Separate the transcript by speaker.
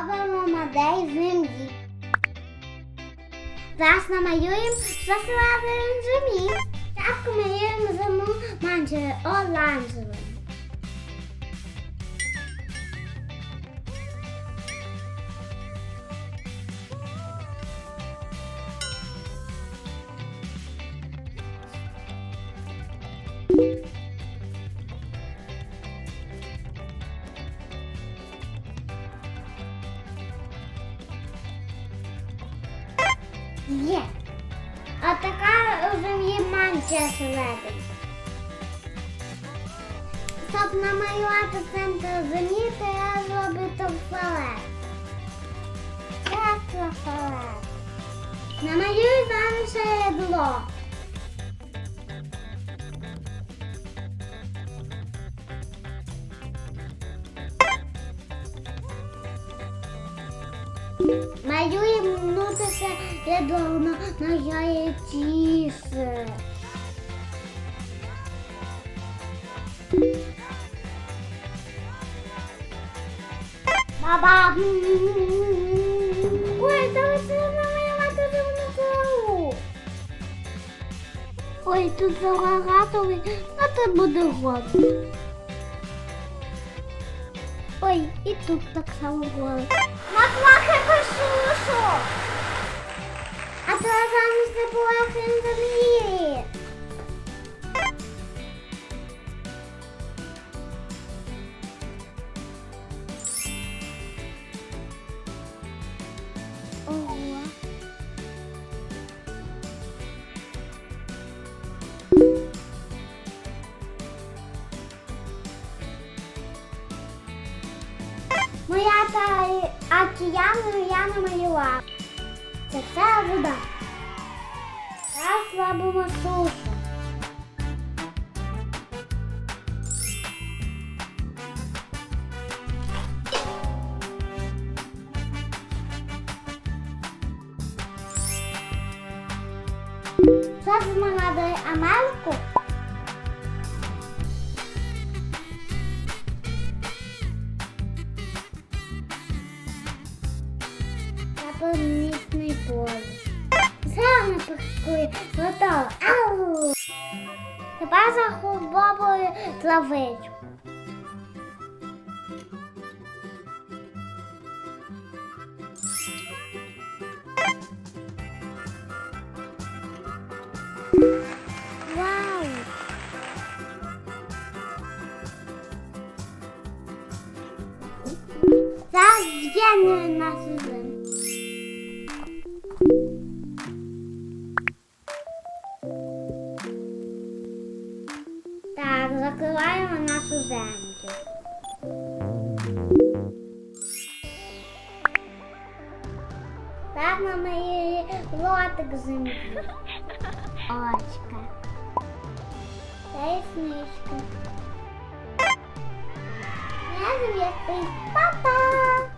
Speaker 1: Робимо модель землі. Зараз намалюємо засладаємо землі. Спочатку малюємо зиму манджери оранжевим. Є. А така у землі манча всередині. Щоб намалювати центр землі, треба зробити фалет. Це фалет. Намалюй вам середло. Малюємо внутрішнє ядро на, на яєчісе. Баба. Ой, це оце намалювати зелену траву. Ой, тут забагато, а це буде годно. Ой, і тут так само голос. Матлахи пошушу. Моя та океану я намалювала. Це вся вода. Зараз робимо сушу. Зараз нагадує Амельку. Помісний полюс. Саме пискує, готово. Ау! Тепер заховую травичку. Вау! Зараз з'єднує нашу закриваємо нашу землю. Так нам і ротик землі. Очка. Та й сничка. Я звідти. Па-па!